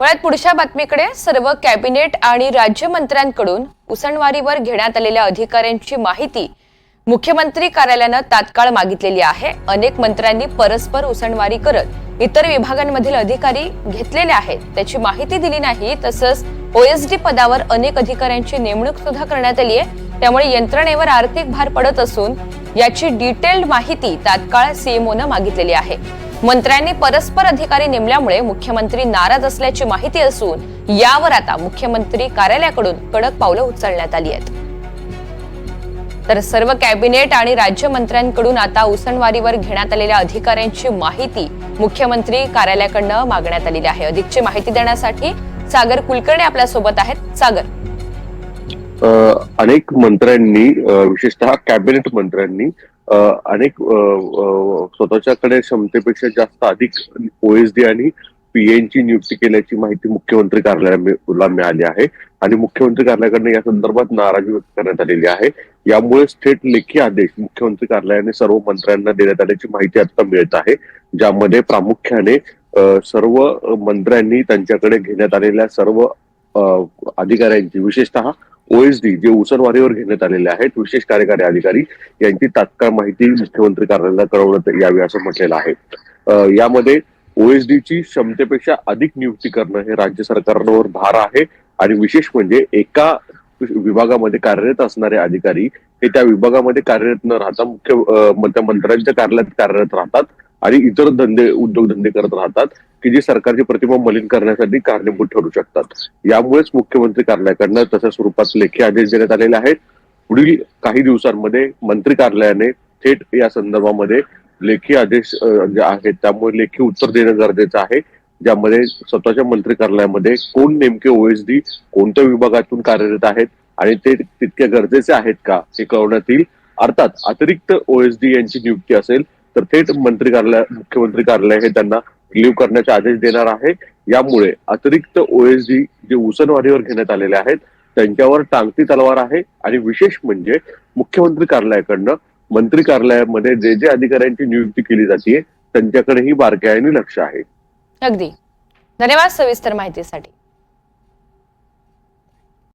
वळ्यात पुढच्या बातमीकडे सर्व कॅबिनेट आणि राज्यमंत्र्यांकडून उसणवारीवर घेण्यात आलेल्या अधिकाऱ्यांची माहिती मुख्यमंत्री कार्यालयानं तात्काळ मागितलेली आहे. अनेक मंत्र्यांनी परस्पर उसणवारी करत इतर विभागांमधील अधिकारी घेतलेले आहेत. त्याची माहिती दिली नाही तसंच ओएसडी पदावर अनेक अधिकाऱ्यांची नेमणूक सुद्धा करण्यात आली आहे. त्यामुळे यंत्रणेवर आर्थिक भार पडत असून याची डिटेल्ड माहिती तात्काळ सीएमओनं मागितलेली आहे. मंत्र्यांनी परस्पर अधिकारी नेमल्यामुळे मुख्यमंत्री नाराज असल्याची माहिती असून यावर आता मुख्यमंत्री कार्यालयाकडून कडक पावलं उचलण्यात आली आहेत. तर सर्व कॅबिनेट आणि राज्यमंत्र्यांकडून आता उसणवारीवर घेण्यात आलेल्या अधिकाऱ्यांची माहिती मुख्यमंत्री कार्यालयाकडनं मागण्यात आलेली आहे. अधिकची माहिती देण्यासाठी सागर कुलकर्णी आपल्यासोबत आहेत. सागर. अनेक मंत्र्यांनी विशेषतः कॅबिनेट मंत्र्यांनी अनेक स्वतःच्याकडे क्षमतेपेक्षा जास्त अधिक ओएसडी आणि पीएनची नियुक्ती केल्याची माहिती मुख्यमंत्री कार्यालयाला मिळाली आहे. आणि मुख्यमंत्री कार्यालयाकडनं या संदर्भात नाराजी व्यक्त करण्यात आलेली आहे. यामुळे थेट लेखी आदेश मुख्यमंत्री कार्यालयाने सर्व मंत्र्यांना देण्यात आल्याची माहिती आता मिळत आहे. ज्यामध्ये प्रामुख्याने सर्व मंत्र्यांनी त्यांच्याकडे घेण्यात आलेल्या सर्व अधिकाऱ्यांची विशेषतः ओएसडी जे उसनवारीवर घेण्यात आलेले आहेत विशेष कार्यकारी अधिकारी यांची तात्काळ माहिती मुख्यमंत्री कार्यालयाला कळवण्यात यावी असं म्हटलेलं आहे. यामध्ये ओएसडीची क्षमतेपेक्षा अधिक नियुक्ती करणं हे राज्य सरकारवर भार आहे आणि विशेष म्हणजे एका विभागामध्ये कार्यरत असणारे अधिकारी हे त्या विभागामध्ये कार्यरत न राहता मुख्य मंत्र्यांच्या कार्यालयात कार्यरत राहतात आणि इतर धंदे उद्योगधंदे करत राहतात. की जी सरकारची प्रतिमा मलिन करण्यासाठी कारणीभूत ठरू शकतात. यामुळेच मुख्यमंत्री कार्यालयाकडनं तशा स्वरूपात लेखी आदेश देण्यात आलेले आहेत. पुढील काही दिवसांमध्ये मंत्री कार्यालयाने थेट या संदर्भामध्ये लेखी आदेश जे आहेत त्यामुळे लेखी उत्तर देणं गरजेचं आहे. ज्यामध्ये स्वतःच्या मंत्री कार्यालयामध्ये कोण नेमके ओएसडी कोणत्या विभागातून कार्यरत आहेत आणि ते तितके गरजेचे आहेत का हे कळवण्यात येईल अर्थात अतिरिक्त ओएसडी यांची नियुक्ती असेल तर थेट मंत्री कार्यालय मुख्यमंत्री कार्यालय हे त्यांना रिलीव्ह करण्याचे आदेश देणार आहे. यामुळे अतिरिक्त ओएसडी जे उसनवारीवर घेण्यात आलेले आहेत त्यांच्यावर टांगती तलवार आहे आणि विशेष म्हणजे मुख्यमंत्री कार्यालयाकडनं मंत्री कार्यालयामध्ये जे जे अधिकाऱ्यांची नियुक्ती केली जाते त्यांच्याकडेही बारकाईने लक्ष आहे. अगदी. धन्यवाद सविस्तर माहितीसाठी.